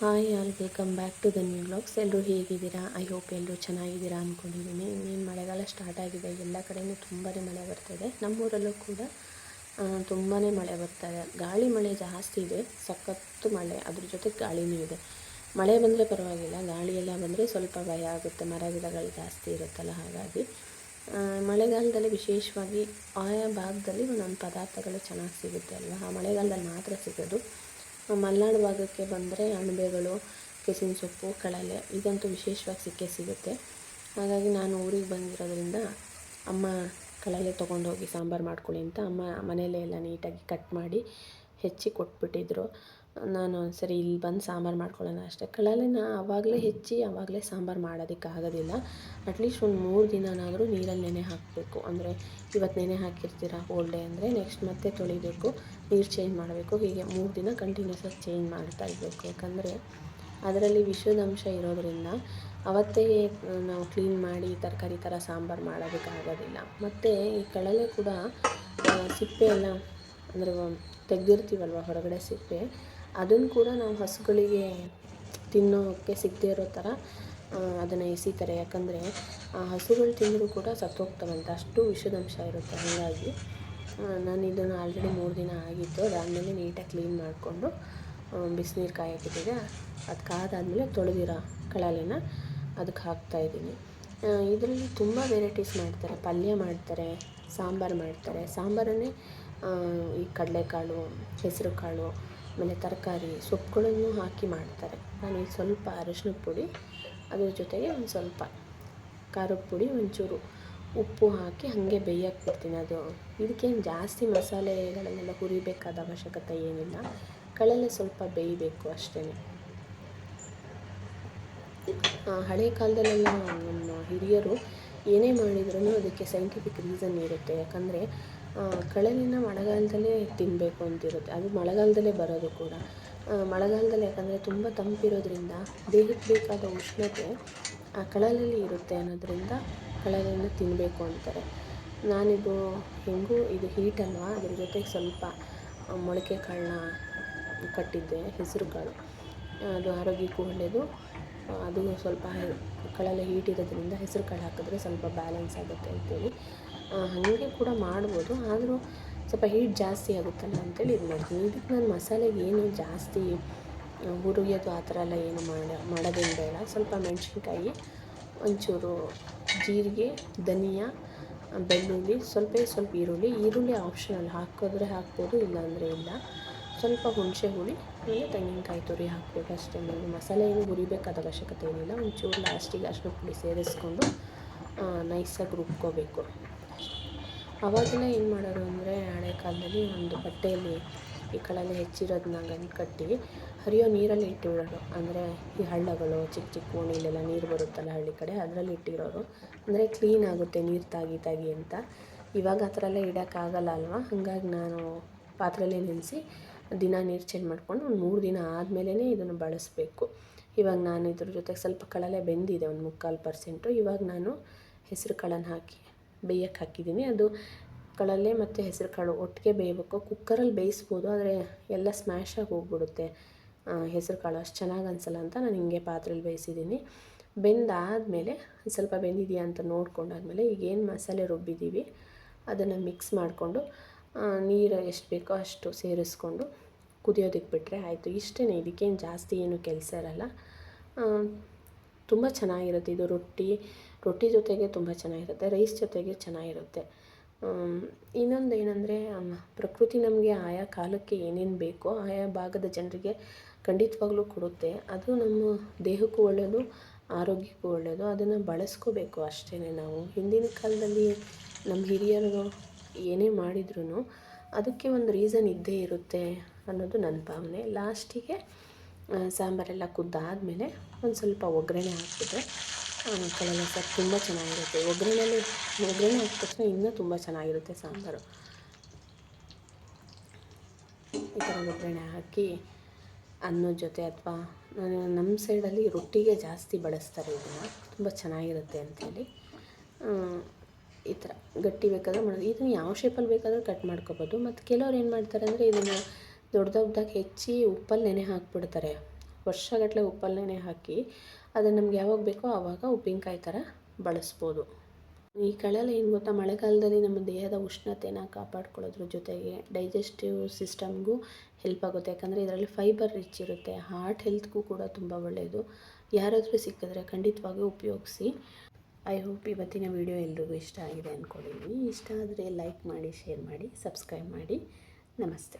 Hi all welcome back to the new blogs ಎಲ್ಲರೂ ಹೇಗಿದ್ದೀರಾ? I hope ಎಲ್ಲರೂ ಚೆನ್ನಾಗಿದ್ದೀರಾ ಅಂದ್ಕೊಂಡಿದ್ದೀನಿ ಇನ್ನೇನು ಮಳೆಗಾಲ ಸ್ಟಾರ್ಟ್ ಆಗಿದೆ. ಎಲ್ಲ ಕಡೆಯೂ ತುಂಬಾ ಮಳೆ ಬರ್ತಾಯಿದೆ ನಮ್ಮೂರಲ್ಲೂ ಕೂಡ ತುಂಬಾ ಮಳೆ ಬರ್ತಾಯಿದೆ ಗಾಳಿ ಮಳೆ ಜಾಸ್ತಿ ಇದೆ. ಸಖತ್ತು ಮಳೆ. ಅದ್ರ ಜೊತೆ ಗಾಳಿನೂ ಇದೆ. ಮಳೆ ಬಂದರೆ ಪರವಾಗಿಲ್ಲ. ಗಾಳಿಯೆಲ್ಲ ಬಂದರೆ ಸ್ವಲ್ಪ ಭಯ ಆಗುತ್ತೆ. ಮರ ಗಿಡಗಳು ಜಾಸ್ತಿ ಇರುತ್ತಲ್ಲ, ಹಾಗಾಗಿ ಮಳೆಗಾಲದಲ್ಲಿ ವಿಶೇಷವಾಗಿ ಆಯಾ ಭಾಗದಲ್ಲಿ ಒಂದೊಂದು ಪದಾರ್ಥಗಳು ಚೆನ್ನಾಗಿ ಸಿಗುತ್ತೆ ಅಲ್ವಾ? ಆ ಮಳೆಗಾಲದಲ್ಲಿ ಮಾತ್ರ ಸಿಗೋದು. ಮಲೆನಾಡು ಭಾಗಕ್ಕೆ ಬಂದರೆ ಅಣಬೆಗಳು ಕೆಸಿನ ಸೊಪ್ಪು ಕಳಲೆ ಇದಂತೂ ವಿಶೇಷವಾಗಿ ಸಿಕ್ಕೇ ಸಿಗುತ್ತೆ. ಹಾಗಾಗಿ ನಾನು ಊರಿಗೆ ಬಂದಿರೋದ್ರಿಂದ ಅಮ್ಮ ಕಳಲೆ ತೊಗೊಂಡೋಗಿ ಸಾಂಬಾರು ಮಾಡ್ಕೊಳ್ಳಿ ಅಂತ ಅಮ್ಮ ಮನೆಯಲ್ಲೇ ಎಲ್ಲ ನೀಟಾಗಿ ಕಟ್ ಮಾಡಿ ಹೆಚ್ಚಿ ಕೊಟ್ಬಿಟ್ಟಿದ್ರು. ನಾನು ಸರಿ ಇಲ್ಲಿ ಬಂದು ಸಾಂಬಾರು ಮಾಡ್ಕೊಳ್ಳೋಣ ಅಷ್ಟೇ. ಕಳಲೆನ ಆವಾಗಲೇ ಹೆಚ್ಚಿ, ಆವಾಗಲೇ ಸಾಂಬಾರು ಮಾಡೋದಕ್ಕೆ ಆಗೋದಿಲ್ಲ. ಅಟ್ಲೀಸ್ಟ್ ಒಂದು ಮೂರು ದಿನನಾದರೂ ನೀರಲ್ಲಿ ನೆನೆ ಹಾಕಬೇಕು. ಅಂದರೆ ಇವತ್ತು ನೆನೆ ಹಾಕಿರ್ತೀರ ಹೋಲ್ ಡೇ ಅಂದರೆ ನೆಕ್ಸ್ಟ್ ಮತ್ತೆ ತೊಳಿಬೇಕು. ನೀರು ಚೇಂಜ್ ಮಾಡಬೇಕು. ಹೀಗೆ ಮೂರು ದಿನ ಕಂಟಿನ್ಯೂಸ್ ಆಗಿ ಚೇಂಜ್ ಮಾಡ್ತಾ ಇರಬೇಕು. ಯಾಕಂದರೆ ಅದರಲ್ಲಿ ವಿಷದ ಅಂಶ ಇರೋದರಿಂದ ಅವತ್ತೇ ನಾವು ಕ್ಲೀನ್ ಮಾಡಿ ತರಕಾರಿ ಥರ ಸಾಂಬಾರು ಮಾಡೋದಕ್ಕೆ ಆಗೋದಿಲ್ಲ. ಮತ್ತು ಈ ಕಳಲೆ ಕೂಡ ಸಿಪ್ಪೆ ಎಲ್ಲ ಅಂದರೆ ತೆಗೆದಿರ್ತೀವಲ್ವ ಹೊರಗಡೆ ಸಿಪ್ಪೆ? ಅದನ್ನು ಕೂಡ ನಾವು ಹಸುಗಳಿಗೆ ತಿನ್ನೋಕ್ಕೆ ಸಿಗದೇ ಇರೋ ಥರ ಅದನ್ನು ಎಸಿತಾರೆ. ಯಾಕಂದರೆ, ಆ, ಹಸುಗಳು ತಿಂದರೂ ಕೂಡ ಸತ್ತೋಗ್ತವಂತ ಅಷ್ಟು ವಿಷದಂಶ ಇರುತ್ತೆ. ಹಾಗಾಗಿ ನಾನು ಇದನ್ನು ಆಲ್ರೆಡಿ ಮೂರು ದಿನ ಆಗಿತ್ತು. ಅದಾದಮೇಲೆ ನೀಟಾಗಿ ಕ್ಲೀನ್ ಮಾಡಿಕೊಂಡು ಬಿಸಿನೀರು ಕಾಯಕ್ಕಿಟ್ಟಿದೆ ಅದು ಕಾದಾದಮೇಲೆ ತೊಳೆದಿರೋ ಕಳಲೆನ ಅದಕ್ಕೆ ಹಾಕ್ತಾಯಿದ್ದೀನಿ ಇದರಲ್ಲಿ ತುಂಬ ವೆರೈಟೀಸ್ ಮಾಡ್ತಾರೆ. ಪಲ್ಯ ಮಾಡ್ತಾರೆ, ಸಾಂಬಾರು ಮಾಡ್ತಾರೆ. ಸಾಂಬಾರನ್ನೇ ಈ ಕಡಲೆಕಾಳು, ಹೆಸರುಕಾಳು, ಆಮೇಲೆ ತರಕಾರಿ, ಸೊಪ್ಪುಗಳನ್ನು ಹಾಕಿ ಮಾಡ್ತಾರೆ. ನಾನು ಸ್ವಲ್ಪ ಅರಶಿನ ಪುಡಿ, ಅದ್ರ ಜೊತೆಗೆ ಒಂದು ಸ್ವಲ್ಪ ಖಾರದ ಪುಡಿ, ಒಂಚೂರು ಉಪ್ಪು ಹಾಕಿ ಹಾಗೆ ಬೇಯಕ್ಕೆ ಬಿಡ್ತೀನಿ. ಅದು ಇದಕ್ಕೇನು ಜಾಸ್ತಿ ಮಸಾಲೆಗಳನ್ನೆಲ್ಲ ಹುರಿಬೇಕಾದ ಅವಶ್ಯಕತೆ ಏನಿಲ್ಲ. ಕಳಲೆ ಸ್ವಲ್ಪ ಬೇಯಬೇಕು ಅಷ್ಟೇ. ಹಳೆ ಕಾಲದಲ್ಲೆಲ್ಲ ನಮ್ಮ ಹಿರಿಯರು ಏನೇ ಮಾಡಿದ್ರೂ ಅದಕ್ಕೆ ಸೈಂಟಿಫಿಕ್ ರೀಸನ್ ಇರುತ್ತೆ. ಯಾಕಂದರೆ ಕಳಲೆನ ಮಳೆಗಾಲದಲ್ಲೇ ತಿನ್ನಬೇಕು ಅಂತಿರುತ್ತೆ. ಅದು ಮಳೆಗಾಲದಲ್ಲೇ ಬರೋದು ಕೂಡ. ಮಳೆಗಾಲದಲ್ಲಿ ಯಾಕಂದರೆ ತುಂಬ ತಂಪಿರೋದ್ರಿಂದ, ದೇಹಕ್ಕೆ ಬೇಕಾದ ಉಷ್ಣತೆ ಆ ಕಳಲಲ್ಲಿ ಇರುತ್ತೆ ಅನ್ನೋದ್ರಿಂದ ಕಳಲೆನ ತಿನ್ನಬೇಕು ಅಂತಾರೆ. ನಾನಿದು ಹೇಗೂ ಇದು ಹೀಟ್ ಅಲ್ವಾ, ಅದ್ರ ಜೊತೆಗೆ ಸ್ವಲ್ಪ ಮೊಳಕೆ ಕಾಳನ್ನ ಕಟ್ಟಿದ್ದೆ ಹೆಸರು ಕಾಳು ಅದು ಆರೋಗ್ಯಕ್ಕೂ ಒಳ್ಳೆಯದು ಅದು ಸ್ವಲ್ಪ ಕಳೆಲ್ಲ ಕಳಲೆ ಹೀಟ್ ಇರೋದ್ರಿಂದ ಹೆಸರು ಕಾಳು ಹಾಕಿದ್ರೆ ಸ್ವಲ್ಪ ಬ್ಯಾಲೆನ್ಸ್ ಆಗುತ್ತೆ ಅಂತೇಳಿ. ಹಾಗೆ ಕೂಡ ಮಾಡ್ಬೋದು. ಆದರೂ ಸ್ವಲ್ಪ ಹೀಟ್ ಜಾಸ್ತಿ ಆಗುತ್ತಲ್ಲ ಅಂತೇಳಿ ಇದು ಮಾಡ್ತೀನಿ. ಇದಕ್ಕೆ ನಾನು ಮಸಾಲೆಗೆ ಏನು ಜಾಸ್ತಿ ಹುರುಗಿಯೋದು ಆ ಥರ ಎಲ್ಲ ಏನು ಮಾಡ, ಮಾಡೋದೇನು ಬೇಡ. ಸ್ವಲ್ಪ ಮೆಣಸಿನ್ಕಾಯಿ, ಒಂಚೂರು ಜೀರಿಗೆ, ಧನಿಯಾ, ಬೆಳ್ಳುಳ್ಳಿ, ಸ್ವಲ್ಪ ಸ್ವಲ್ಪ ಈರುಳ್ಳಿ. ಈರುಳ್ಳಿ ಆಪ್ಷನಲ್ ಹಾಕಿದ್ರೆ ಹಾಕ್ಬೋದು, ಇಲ್ಲಾಂದರೆ ಇಲ್ಲ. ಸ್ವಲ್ಪ ಹುಣಸೆ ಹುಳಿ, ಆಮೇಲೆ ತೆಂಗಿನಕಾಯಿ ತುರಿ ಹಾಕ್ಬೇಕು ಅಷ್ಟೇ. ನೀವು ಮಸಾಲೆ ಏನು ಹುರಿಬೇಕಾದ ಅವಶ್ಯಕತೆ ಏನಿಲ್ಲ. ಒಂಚೂರು ಲಾಸ್ಟಿಗೆ ಅಷ್ಟು ಪುಡಿ ಸೇರಿಸ್ಕೊಂಡು ನೈಸಾಗಿ ರುಬ್ಕೋಬೇಕು. ಅವಾಗೆಲ್ಲ ಏನು ಮಾಡೋದು ಅಂದರೆ, ಹಳೆ ಕಾಲದಲ್ಲಿ ಒಂದು ಬಟ್ಟೆಯಲ್ಲಿ ಈ ಕಡಲೆ ಹೆಚ್ಚಿರೋದನ್ನ ಗಂಟು ಕಟ್ಟಿ ಹರಿಯೋ ನೀರಲ್ಲಿ ಇಟ್ಟಿರೋರು ಅಂದರೆ ಈ ಹಳ್ಳಗಳು ಚಿಕ್ಕ ಚಿಕ್ಕ ಓಣಿಲೆಲ್ಲ ನೀರು ಬರುತ್ತಲ್ಲ ಹಳ್ಳಿ ಕಡೆ, ಅದರಲ್ಲಿ ಇಟ್ಟಿರೋರು ಅಂದರೆ ಕ್ಲೀನ್ ಆಗುತ್ತೆ ನೀರು ತಾಗಿ ತಾಗಿ ಅಂತ. ಇವಾಗ ಆ ಥರ ಎಲ್ಲ ಇಡೋಕ್ಕಾಗಲ್ಲ ಅಲ್ವಾ? ಹಾಗಾಗಿ ನಾನು ಪಾತ್ರೆಯಲ್ಲಿ ನೆನೆಸಿ ದಿನ ನೀರು ಚೇಂಜ್ ಮಾಡಿಕೊಂಡು ಒಂದು ಮೂರು ದಿನ ಆದಮೇಲೆ ಇದನ್ನು ಬಳಸಬೇಕು. ಇವಾಗ ನಾನು ಇದ್ರ ಜೊತೆಗೆ ಸ್ವಲ್ಪ ಕಳಲೆ ಬೆಂದಿದೆ, ಒಂದು ಮುಕ್ಕಾಲು ಪರ್ಸೆಂಟು ಇವಾಗ ನಾನು ಹೆಸರು ಕಾಳನ್ನು ಹಾಕಿ, ಬೇಯಕ್ಕೆ ಹಾಕಿದ್ದೀನಿ. ಅದು ಕಳಲೆ ಮತ್ತು ಹೆಸರು ಕಾಳು ಒಟ್ಟಿಗೆ ಬೇಯಬೇಕು. ಕುಕ್ಕರಲ್ಲಿ ಬೇಯಿಸ್ಬೋದು, ಆದರೆ ಎಲ್ಲ ಸ್ಮ್ಯಾಶಾಗಿ ಹೋಗ್ಬಿಡುತ್ತೆ. ಹೆಸರು ಕಾಳು ಅಷ್ಟು ಚೆನ್ನಾಗಿ ಅನಿಸಲ್ಲ ಅಂತ ನಾನು ಹಿಂಗೆ ಪಾತ್ರೆಯಲ್ಲಿ ಬೇಯಿಸಿದ್ದೀನಿ. ಬೆಂದಾದಮೇಲೆ ಸ್ವಲ್ಪ ಬೆಂದಿದೆಯಾ ಅಂತ ನೋಡ್ಕೊಂಡಾದ್ಮೇಲೆ ಈಗೇನು ಮಸಾಲೆ ರುಬ್ಬಿದ್ದೀವಿ, ಅದನ್ನು ಮಿಕ್ಸ್ ಮಾಡಿಕೊಂಡು ನೀರು ಎಷ್ಟು ಬೇಕೋ ಅಷ್ಟು ಸೇರಿಸ್ಕೊಂಡು ಕುದಿಯೋದಕ್ಕೆ ಬಿಟ್ಟರೆ ಆಯಿತು. ಇಷ್ಟೇ ಇದಕ್ಕೇನು ಜಾಸ್ತಿ ಏನು ಕೆಲಸ ಇರಲ್ಲ. ತುಂಬ ಚೆನ್ನಾಗಿರುತ್ತೆ ಇದು ರೊಟ್ಟಿ. ರೊಟ್ಟಿ ಜೊತೆಗೆ ತುಂಬ ಚೆನ್ನಾಗಿರುತ್ತೆ, ರೈಸ್ ಜೊತೆಗೆ ಚೆನ್ನಾಗಿರುತ್ತೆ. ಇನ್ನೊಂದು ಏನಂದರೆ ಪ್ರಕೃತಿ ನಮಗೆ ಆಯಾ ಕಾಲಕ್ಕೆ ಏನೇನು ಬೇಕೋ ಆಯಾ ಭಾಗದ ಜನರಿಗೆ ಖಂಡಿತವಾಗ್ಲೂ ಕೊಡುತ್ತೆ. ಅದು ನಮ್ಮ ದೇಹಕ್ಕೂ ಒಳ್ಳೆಯದು ಆರೋಗ್ಯಕ್ಕೂ ಒಳ್ಳೆಯದು ಅದನ್ನು ಬಳಸ್ಕೋಬೇಕು ಅಷ್ಟೇ ನಾವು. ಹಿಂದಿನ ಕಾಲದಲ್ಲಿ ನಮ್ಮ ಹಿರಿಯರು ಏನೇ ಮಾಡಿದ್ರು ಅದಕ್ಕೆ ಒಂದು ರೀಸನ್ ಇದ್ದೇ ಇರುತ್ತೆ ಅನ್ನೋದು ನನ್ನ ಭಾವನೆ. ಲಾಸ್ಟಿಗೆ ಸಾಂಬಾರೆಲ್ಲ ಕುದ್ದಾದಮೇಲೆ ಒಂದು ಸ್ವಲ್ಪ ಒಗ್ಗರಣೆ ಹಾಕಿದ್ರೆ ಕಳೆಲ್ಲ ಸಾರು ತುಂಬ ಚೆನ್ನಾಗಿರುತ್ತೆ. ಒಗ್ಗರಣೆಲಿ, ಒಗ್ಗರಣೆ ಹಾಕಿದ ತಕ್ಷಣ ಇನ್ನೂ ತುಂಬ ಚೆನ್ನಾಗಿರುತ್ತೆ ಸಾಂಬಾರು. ಈ ಥರ ಒಗ್ಗರಣೆ ಹಾಕಿ ಅನ್ನದ ಜೊತೆ ಅಥವಾ ನಮ್ಮ ಸೈಡಲ್ಲಿ ರೊಟ್ಟಿಗೆ ಜಾಸ್ತಿ ಬಳಸ್ತಾರೆ ಇದನ್ನು. ತುಂಬ ಚೆನ್ನಾಗಿರುತ್ತೆ ಅಂಥೇಳಿ ಈ ಥರ ಗಟ್ಟಿ ಬೇಕಾದ್ರೆ ಮಾಡೋದು. ಇದನ್ನು ಯಾವ ಶೇಪಲ್ಲಿ ಬೇಕಾದರೂ ಕಟ್ ಮಾಡ್ಕೋಬೋದು. ಮತ್ತು ಕೆಲವ್ರು ಏನು ಮಾಡ್ತಾರೆ ಅಂದರೆ ಇದನ್ನು ದೊಡ್ಡ ದೊಡ್ಡದಾಗಿ ಹೆಚ್ಚಿ ಉಪ್ಪಲ್ಲಿ ನೆನೆ ಹಾಕಿಬಿಡ್ತಾರೆ. ವರ್ಷಗಟ್ಟಲೆ ಉಪ್ಪಲ್ಲಿ ನೆನೆ ಹಾಕಿ ಅದನ್ನು ನಮ್ಗೆ ಯಾವಾಗ ಬೇಕೋ ಆವಾಗ ಉಪ್ಪಿನಕಾಯಿ ಥರ ಬಳಸ್ಬೋದು. ಈ ಕಳೆಲ್ಲ ಏನು ಗೊತ್ತಾ? ಮಳೆಗಾಲದಲ್ಲಿ ನಮ್ಮ ದೇಹದ ಉಷ್ಣತೆನ ಕಾಪಾಡ್ಕೊಳ್ಳೋದ್ರ ಜೊತೆಗೆ ಡೈಜೆಸ್ಟಿವ್ ಸಿಸ್ಟಮ್ಗೂ ಹೆಲ್ಪ್ ಆಗುತ್ತೆ. ಯಾಕಂದರೆ ಇದರಲ್ಲಿ ಫೈಬರ್ ರಿಚ್ ಇರುತ್ತೆ. ಹಾರ್ಟ್ ಹೆಲ್ತ್ಗೂ ಕೂಡ ತುಂಬ ಒಳ್ಳೆಯದು ಯಾರಾದರೂ ಸಿಕ್ಕಿದ್ರೆ ಖಂಡಿತವಾಗಿಯೂ ಉಪಯೋಗಿಸಿ. ಐ ಹೋಪ್ ಇವತ್ತಿನ ವಿಡಿಯೋ ಎಲ್ರಿಗೂ ಇಷ್ಟ ಆಗಿದೆ ಅಂದ್ಕೊಂಡಿದ್ದೀನಿ ಇಷ್ಟ ಆದರೆ ಲೈಕ್ ಮಾಡಿ ಶೇರ್ ಮಾಡಿ ಸಬ್ಸ್ಕ್ರೈಬ್ ಮಾಡಿ. ನಮಸ್ತೆ.